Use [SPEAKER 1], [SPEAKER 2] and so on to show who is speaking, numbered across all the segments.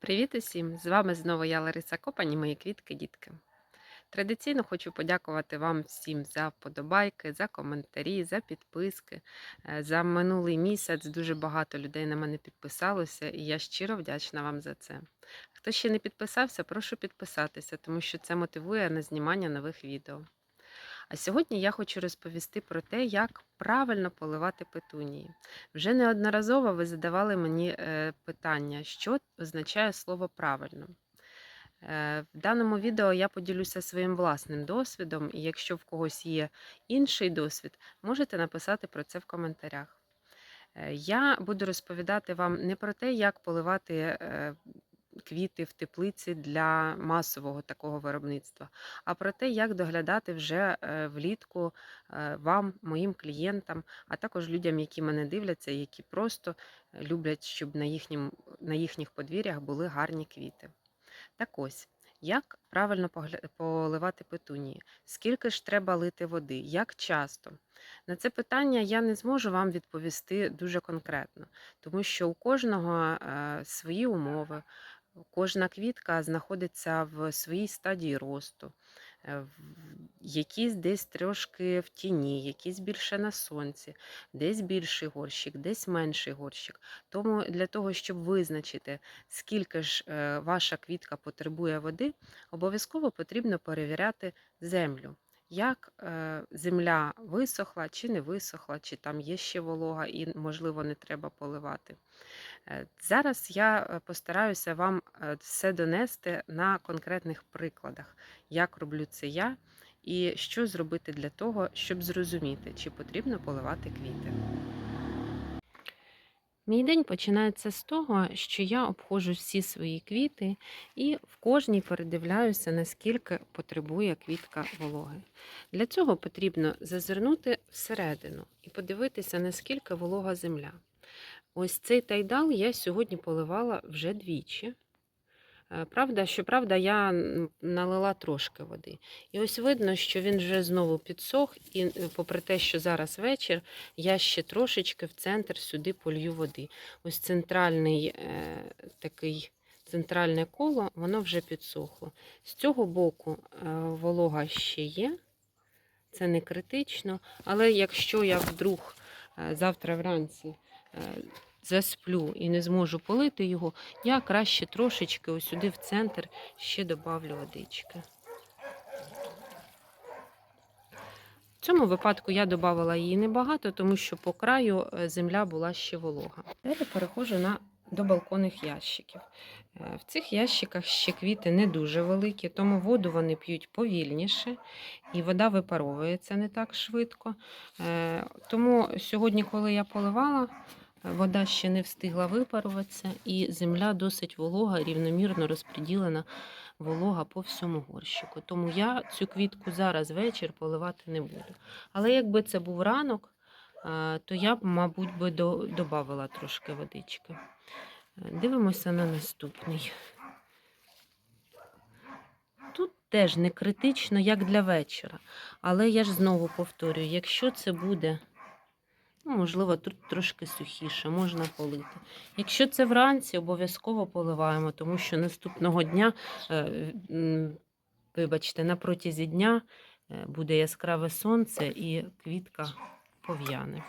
[SPEAKER 1] Привіт усім! З вами знову я Лариса Копані, мої квітки-дітки. Традиційно хочу подякувати вам всім за вподобайки, за коментарі, за підписки. Е, За минулий місяць дуже багато людей на мене підписалося, і я щиро вдячна вам за це. Хто ще не підписався, прошу підписатися, тому що це мотивує на знімання нових відео. А сьогодні я хочу розповісти про те, як правильно поливати петунії. Вже неодноразово ви задавали мені е, питання, що означає слово правильно. Е, В даному відео я поділюся своїм власним досвідом, і якщо в когось є інший досвід, можете написати про це в коментарях. Е, Я буду розповідати вам не про те, як поливати квіти в теплиці для масового такого виробництва, а про те, як доглядати вже е, влітку е, вам, моїм клієнтам, а також людям, які мене дивляться, які просто е, люблять, щоб на, їхнім, на їхніх подвір'ях були гарні квіти. Так ось, як правильно поливати петунії? Скільки ж треба лити води? Як часто? На це питання я не зможу вам відповісти дуже конкретно, тому що у кожного свої умови, кожна квітка знаходиться в своїй стадії росту. е, Якісь десь трошки в тіні, якісь більше на сонці, десь більший горщик, десь менший горщик. Тому для того, щоб визначити, скільки ж е, ваша квітка потребує води, обов'язково потрібно перевіряти землю. Як е, земля висохла чи не висохла, чи там є ще волога і, можливо, не треба поливати. Е, Зараз я е, постараюся вам все донести на конкретних прикладах, як роблю це я, і що зробити для того, щоб зрозуміти, чи потрібно поливати квіти. Мій день починається з того, що я обходжу всі свої квіти і в кожній передивляюся, наскільки потребує квітка вологи. Для цього потрібно зазирнути всередину і подивитися, наскільки волога земля. Ось цей тайдал я сьогодні поливала вже двічі. Е, Правда, щоправда, я налила трошки води. І ось видно, що він вже знову підсох, і е, попри те, що зараз вечір, я ще трошечки в центр сюди полью води. Ось центральний е, такий центральне коло, воно вже підсохло. З цього боку е, волога ще є, це не критично, але якщо я вдруг завтра вранці засплю і не зможу полити його, я краще трошечки сюди в центр ще добавлю водички. В цьому випадку я додавала її небагато, тому що по краю е, земля була ще волога. Далі переходжу на, до балконних ящиків. Е, В цих ящиках ще квіти не дуже великі, тому воду вони п'ють повільніше, і вода випаровується не так швидко. Е, Тому сьогодні, коли я поливала, Вода ще не встигла випаруватися, і земля досить волога, рівномірно розподілена волога по всьому горщику. Тому я цю квітку зараз вечір поливати не буду. Але якби це був ранок, то я б, мабуть, би додавала трошки водички. Дивимося на наступний. Тут теж не критично, як для вечора. Але я ж знову повторюю, якщо це буде Ну, можливо, тут трошки сухіше, можна полити. Якщо це вранці, обов'язково поливаємо, тому що наступного дня, е, вибачте, на протязі дня е, буде яскраве сонце і квітка пов'яне.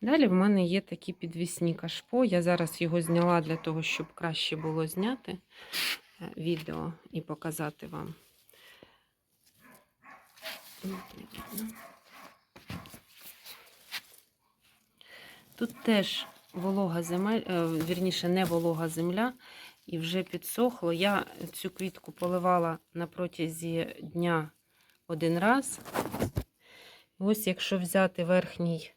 [SPEAKER 1] Далі в мене є такі підвісні кашпо. Я зараз його зняла для того, щоб краще було зняти е, відео і показати вам. Тут теж волога земель, е, вірніше, не волога земля, і вже підсохло. Я цю квітку поливала на протязі дня один раз. Ось, якщо взяти верхній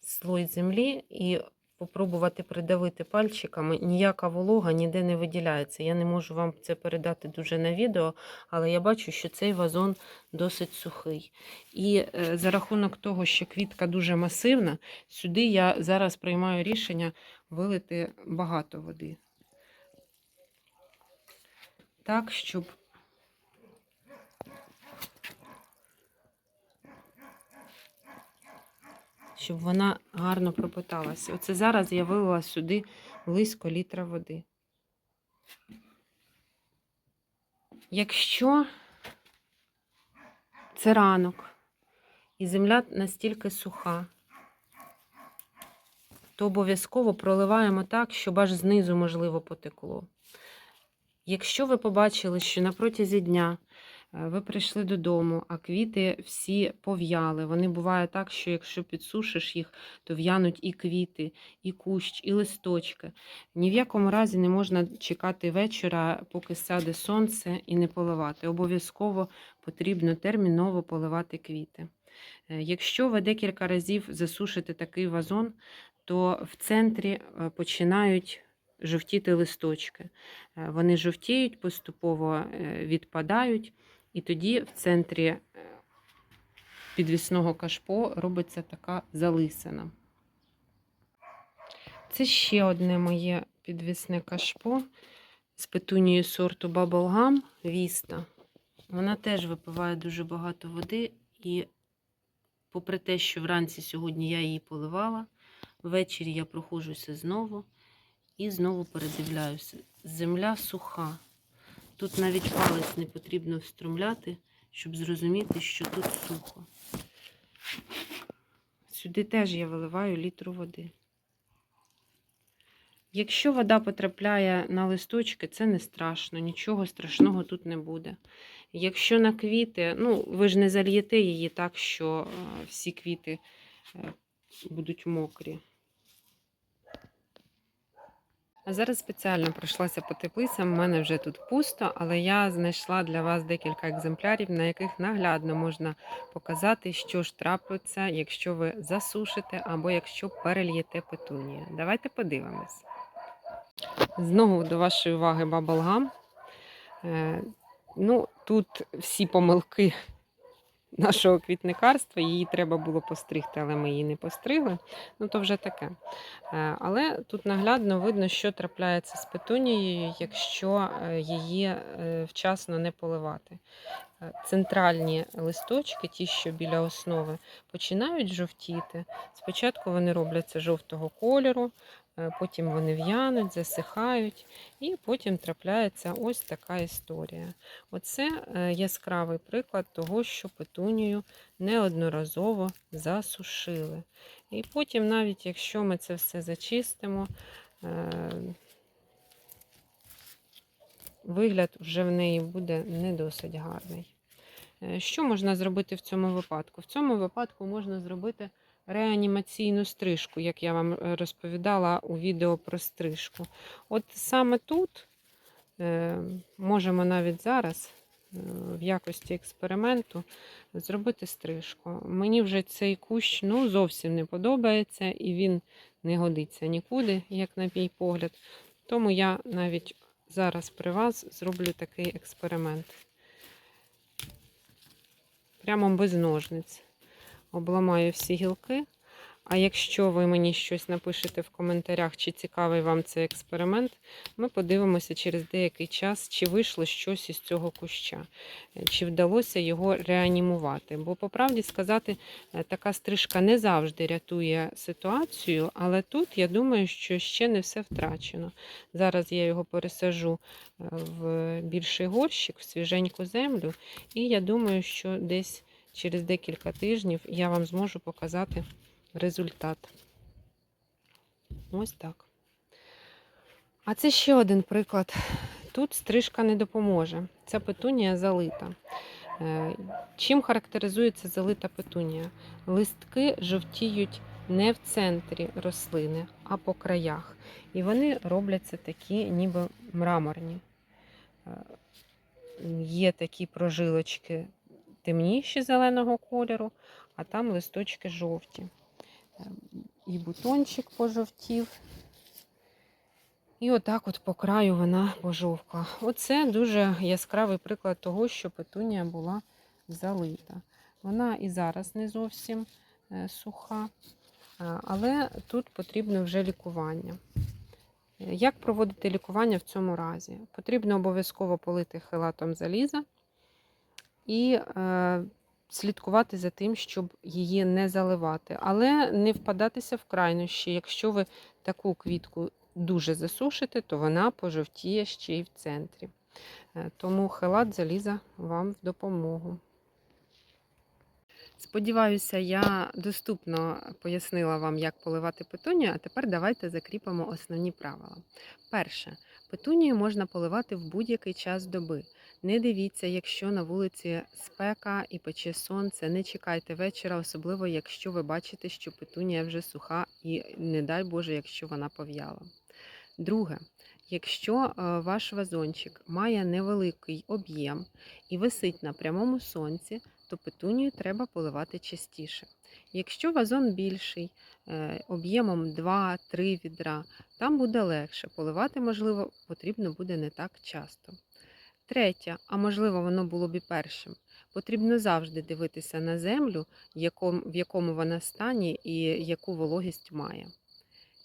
[SPEAKER 1] слой землі і попробувати придавити пальчиками, ніяка волога ніде не виділяється. Я не можу вам це передати дуже на відео, але я бачу, що цей вазон досить сухий. І е, за рахунок того, що квітка дуже масивна, сюди я зараз приймаю рішення вилити багато води. Так, щоб щоб вона гарно пропиталася. Оце зараз я вилила сюди близько літра води. Якщо це ранок і земля настільки суха, то обов'язково проливаємо так, щоб аж знизу, можливо, потекло. Якщо ви побачили, що на протязі дня ви прийшли додому, а квіти всі пов'яли, вони буває так, що якщо підсушиш їх, то в'януть і квіти, і кущ, і листочки. Ні в якому разі не можна чекати вечора, поки сяде сонце, і не поливати. Обов'язково потрібно терміново поливати квіти. Е, Якщо ви декілька разів засушите такий вазон, то в центрі е, починають жовтіти листочки. Е, Вони жовтіють, поступово е, відпадають, і тоді в центрі е, підвісного кашпо робиться така залисина. Це ще одне моє підвісне кашпо з петунією сорту Bubblegum Vista. Вона теж випиває дуже багато води, і попри те, що вранці сьогодні я її поливала, ввечері я проходжуся знову і знову передивляюся. Земля суха. Тут навіть палець не потрібно встромляти, щоб зрозуміти, що тут сухо. Сюди теж я виливаю літру води. Якщо вода потрапляє на листочки, це не страшно, нічого страшного тут не буде. Якщо на квіти, ну ви ж не зальєте її так, що е, всі квіти е, будуть мокрі. А зараз спеціально пройшлася по теплицям. У мене вже тут пусто, але я знайшла для вас декілька екземплярів, на яких наглядно можна показати, що ж трапиться, якщо ви засушите або якщо перельєте петунію. Давайте подивимось. Знову до вашої уваги баблгам. Е, ну, тут всі помилки нашого квітникарства. Її треба було постригти, але ми її не постригли. Ну, то вже таке. Е, Але тут наглядно видно, що трапляється з петунією, якщо е, її е, вчасно не поливати. Центральні листочки, ті, що біля основи, починають жовтіти. Спочатку вони робляться жовтого кольору, потім вони в'януть, засихають, і потім трапляється ось така історія. Оце е, яскравий приклад того, що петунію неодноразово засушили. І потім, навіть якщо ми це все зачистимо, е, вигляд вже в неї буде не досить гарний. Е, Що можна зробити в цьому випадку? В цьому випадку можна зробити реанімаційну стрижку, як я вам е, розповідала у відео про стрижку. От саме тут е, можемо навіть зараз е, в якості експерименту зробити стрижку. Мені вже цей кущ ну, зовсім не подобається і він не годиться нікуди, як на мій погляд. Тому я навіть зараз при вас зроблю такий експеримент. Прямо без ножниць. Обламаю всі гілки. А якщо ви мені щось напишете в коментарях, чи цікавий вам цей експеримент, ми подивимося через деякий час, чи вийшло щось із цього куща, чи вдалося його реанімувати. Бо, по правді сказати, е, така стрижка не завжди рятує ситуацію, але тут я думаю, що ще не все втрачено. Зараз я його пересажу е, в більший горщик, в свіженьку землю, і я думаю, що десь через декілька тижнів я вам зможу показати результат. Ось так. А це ще один приклад. Тут стрижка не допоможе. Ця петунія залита. Е, Чим характеризується залита петунія? Листки жовтіють не в центрі рослини, а по краях. І вони робляться такі, ніби мраморні. Е, Є такі прожилочки темніші зеленого кольору, а там листочки жовті. Е, І бутончик пожовтів. І отак от по краю вона пожовкла. Оце дуже яскравий приклад того, що петунія була залита. Вона і зараз не зовсім е, суха, е, але тут потрібно вже лікування. Е, Як проводити лікування в цьому разі? Потрібно обов'язково полити хелатом заліза і е, слідкувати за тим, щоб її не заливати, але не впадатися в крайнощі. Якщо ви таку квітку дуже засушите, то вона пожовтіє ще й в центрі. Е, Тому хелат заліза вам в допомогу. Сподіваюся, я доступно пояснила вам, як поливати петунію, а тепер давайте закріпимо основні правила. Перше, петунію можна поливати в будь-який час доби. Не дивіться, якщо на вулиці спека і пече сонце, не чекайте вечора, особливо якщо ви бачите, що петунія вже суха і, не дай Боже, якщо вона пов'яла. Друге, якщо е, ваш вазончик має невеликий об'єм і висить на прямому сонці, то петунію треба поливати частіше. Якщо вазон більший, е, об'ємом 2-3 відра, там буде легше. Поливати, можливо, потрібно буде не так часто. Третє, а можливо, воно було б і першим. Потрібно завжди дивитися на землю, в якому вона стані і яку вологість має.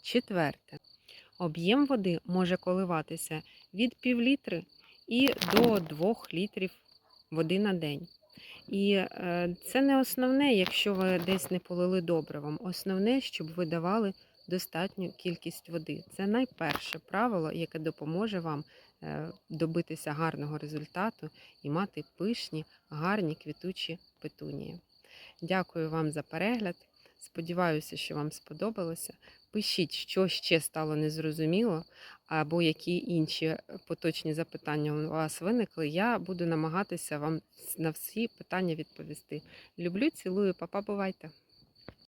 [SPEAKER 1] Четверте. Об'єм води може коливатися від півлітри і до 2 літрів води на день. І е, це не основне, якщо ви десь не полили добривом. Основне, щоб ви давали достатню кількість води. Це найперше правило, яке допоможе вам е, добитися гарного результату і мати пишні, гарні квітучі петунії. Дякую вам за перегляд. Сподіваюся, що вам сподобалося. Пишіть, що ще стало незрозуміло, або які інші поточні запитання у вас виникли. Я буду намагатися вам на всі питання відповісти. Люблю, цілую, папа, бувайте!